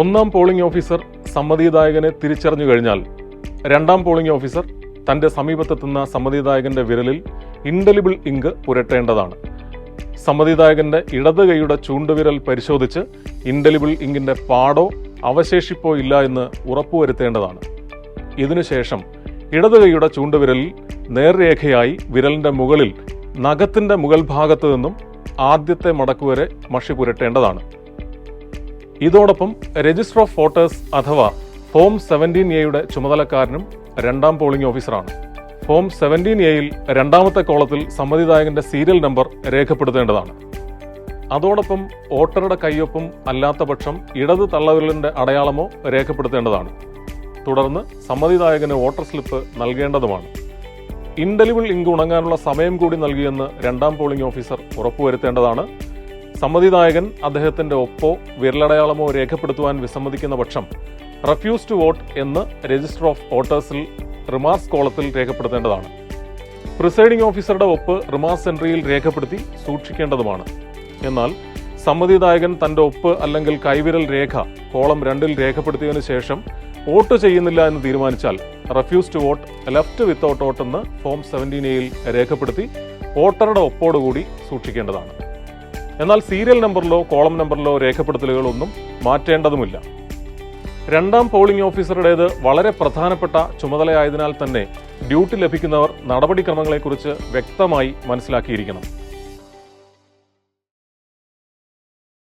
ഒന്നാം polling officer സമ്മതിദായകനെ തിരിച്ചറിഞ്ഞു കഴിഞ്ഞാൽ രണ്ടാം പോളിംഗ് ഓഫീസർ തന്റെ സമീപത്തെത്തുന്ന സമ്മതിദായകന്റെ വിരലിൽ ഇൻഡലിബിൾ ഇങ്ക് പുരട്ടേണ്ടതാണ്. സമ്മതിദായകന്റെ ഇടത് കൈയുടെ ചൂണ്ടുവിരൽ പരിശോധിച്ച് ഇൻഡലിബിൾ ഇങ്കിന്റെ പാടോ അവശേഷിപ്പോ ഇല്ല എന്ന് ഉറപ്പുവരുത്തേണ്ടതാണ്. ഇതിനുശേഷം ഇടത് കൈയുടെ ചൂണ്ടുവിരലിൽ നേർരേഖയായി വിരലിന്റെ മുകളിൽ നഖത്തിന്റെ മുകൾ ഭാഗത്തു നിന്നും ആദ്യത്തെ മടക്കുവരെ മഷി പുരട്ടേണ്ടതാണ്. ഇതോടൊപ്പം രജിസ്റ്റർ ഓഫ് വോട്ടേഴ്സ് അഥവാ ഫോം സെവന്റീൻ എയുടെ ചുമതലക്കാരനും രണ്ടാം പോളിംഗ് ഓഫീസറാണ്. ഫോം സെവന്റീൻ എയിൽ രണ്ടാമത്തെ കോളത്തിൽ സമ്മതിദായകന്റെ സീരിയൽ നമ്പർ രേഖപ്പെടുത്തേണ്ടതാണ്. അതോടൊപ്പം വോട്ടറുടെ കയ്യൊപ്പം അല്ലാത്ത പക്ഷം ഇടത് തള്ളവിരലിന്റെ അടയാളമോ രേഖപ്പെടുത്തേണ്ടതാണ്. തുടർന്ന് സമ്മതിദായകന് വോട്ടർ സ്ലിപ്പ് നൽകേണ്ടതുമാണ്. ഇൻഡലിബിൾ ഇങ്ക് ഉണങ്ങാനുള്ള സമയം കൂടി നൽകിയെന്ന് രണ്ടാം പോളിംഗ് ഓഫീസർ ഉറപ്പുവരുത്തേണ്ടതാണ്. സമ്മതിദായകൻ അദ്ദേഹത്തിന്റെ ഒപ്പോ വിരലടയാളമോ രേഖപ്പെടുത്തുവാൻ വിസമ്മതിക്കുന്ന പക്ഷം റെഫ്യൂസ് ടു വോട്ട് എന്ന് രജിസ്റ്റർ ഓഫ് വോട്ടേഴ്സിൽ റിമാർക്സ് കോളത്തിൽ രേഖപ്പെടുത്തേണ്ടതാണ്. പ്രിസൈഡിംഗ് ഓഫീസറുടെ ഒപ്പ് റിമാർക്സ് എൻട്രിയിൽ രേഖപ്പെടുത്തി സൂക്ഷിക്കേണ്ടതുമാണ്. എന്നാൽ സമ്മതിദായകൻ തന്റെ ഒപ്പ് അല്ലെങ്കിൽ കൈവിരൽ രേഖ കോളം രണ്ടിൽ രേഖപ്പെടുത്തിയതിനു ശേഷം വോട്ട് ചെയ്യുന്നില്ല എന്ന് തീരുമാനിച്ചാൽ refuse to vote left without vote എന്ന് ഫോം സെവന്റീൻ എയിൽ രേഖപ്പെടുത്തി വോട്ടറുടെ ഒപ്പോടുകൂടി സൂക്ഷിക്കേണ്ടതാണ്. എന്നാൽ സീരിയൽ നമ്പറിലോ കോളം നമ്പറിലോ രേഖപ്പെടുത്തലുകളൊന്നും മാറ്റേണ്ടതുമില്ല. രണ്ടാം പോളിംഗ് ഓഫീസറുടേത് വളരെ പ്രധാനപ്പെട്ട ചുമതലയായതിനാൽ തന്നെ ഡ്യൂട്ടി ലഭിക്കുന്നവർ നടപടിക്രമങ്ങളെക്കുറിച്ച് വ്യക്തമായി മനസ്സിലാക്കിയിരിക്കണം.